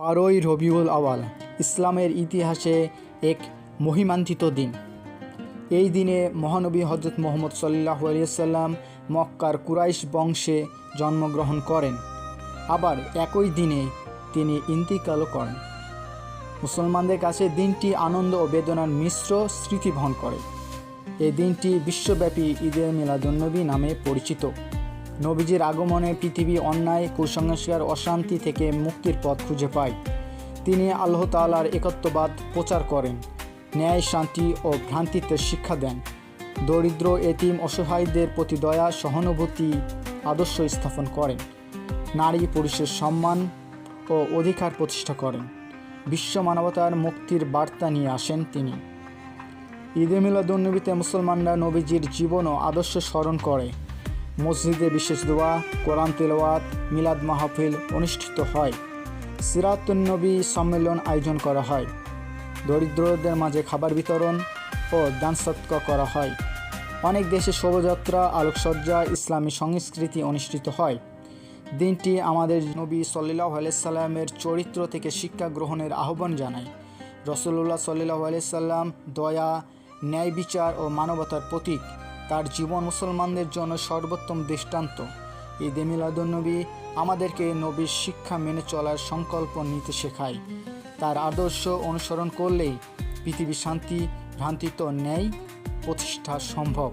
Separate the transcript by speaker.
Speaker 1: বারোই রবিউল আওয়াল, ইসলামের ইতিহাসে এক মহিমান্তিত দিন। এই দিনে মহানবী হজরত মোহাম্মদ সাল্লাহ আলিয়াল্লাম মক্কার কুরাইশ বংশে জন্মগ্রহণ করেন। আবার একই দিনে তিনি ইন্তিকালও করেন। মুসলমানদের কাছে দিনটি আনন্দ ও বেদনার মিশ্র স্মৃতি বহন করে। এই দিনটি বিশ্বব্যাপী ঈদে মিলাদুন্নবী নামে পরিচিত। নবীজির আগমনে পৃথিবী অন্যায়, কুসংস্কার, অশান্তি থেকে মুক্তির পথ খুঁজে পায়। তিনি আল্লাহ তাআলার একত্ববাদ প্রচার করেন, ন্যায়, শান্তি ও ভ্রান্তিতে শিক্ষা দেন। দরিদ্র, এতিম, অসহায়দের প্রতি দয়া, সহানুভূতি আদর্শ স্থাপন করেন। নারী পুরুষের সম্মান ও অধিকার প্রতিষ্ঠা করেন। বিশ্ব মানবতার মুক্তির বার্তা নিয়ে আসেন তিনি। ঈদে মিলাদুন্নবীতে মুসলমানরা নবীজির জীবন ও আদর্শ স্মরণ করে। মসজিদে বিশেষ দোয়া, কোরআন তেলাওয়াত, মিলাদ মাহফিল অনুষ্ঠিত হয়। সিরাতুন্নবী সম্মেলন আয়োজন করা হয়। দরিদ্রদের মাঝে খাবার বিতরণ ও দান সৎকা করা হয়। অনেক দেশে শোভাযাত্রা, আলোকসজ্জা, ইসলামী সংস্কৃতি অনুষ্ঠিত হয়। দিনটি আমাদের নবী সাল্লাহ আলাইসাল্লামের চরিত্র থেকে শিক্ষা গ্রহণের আহ্বান জানায়। রসুল্লাহ সাল্লাহ আলাইসাল্লাম দয়া, ন্যায় বিচার ও মানবতার প্রতীক। তার জীবন মুসলমানদের জন্য সর্বোত্তম দৃষ্টান্ত। ঈদে মিলাদুলনবী আমাদেরকে নবীর শিক্ষা মেনে চলার সংকল্প নিতে শেখায়। তার আদর্শ অনুসরণ করলেই পৃথিবী শান্তি ভ্রান্তিত ন্যায় প্রতিষ্ঠা সম্ভব।